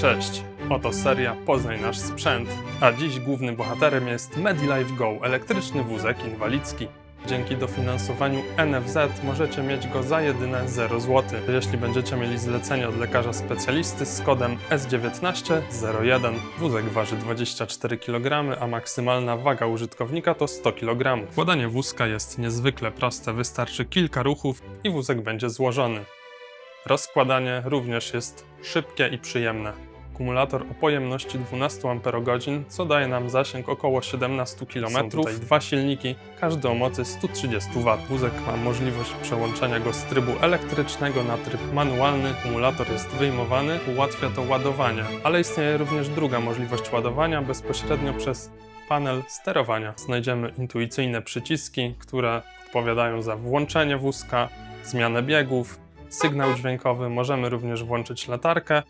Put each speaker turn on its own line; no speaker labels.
Cześć, oto seria Poznaj nasz sprzęt, a dziś głównym bohaterem jest MediLife Go, elektryczny wózek inwalidzki. Dzięki dofinansowaniu NFZ możecie mieć go za jedyne 0 zł. Jeśli będziecie mieli zlecenie od lekarza specjalisty z kodem S1901. Wózek waży 24 kg, a maksymalna waga użytkownika to 100 kg. Wkładanie wózka jest niezwykle proste, wystarczy kilka ruchów i wózek będzie złożony. Rozkładanie również jest szybkie i przyjemne. Akumulator o pojemności 12 Ah, co daje nam zasięg około 17 km. Są tutaj dwa silniki, każdy o mocy 130 W. Wózek ma możliwość przełączenia go z trybu elektrycznego na tryb manualny. Akumulator jest wyjmowany, ułatwia to ładowanie, ale istnieje również druga możliwość ładowania bezpośrednio przez panel sterowania. Znajdziemy intuicyjne przyciski, które odpowiadają za włączenie wózka, zmianę biegów, sygnał dźwiękowy, możemy również włączyć latarkę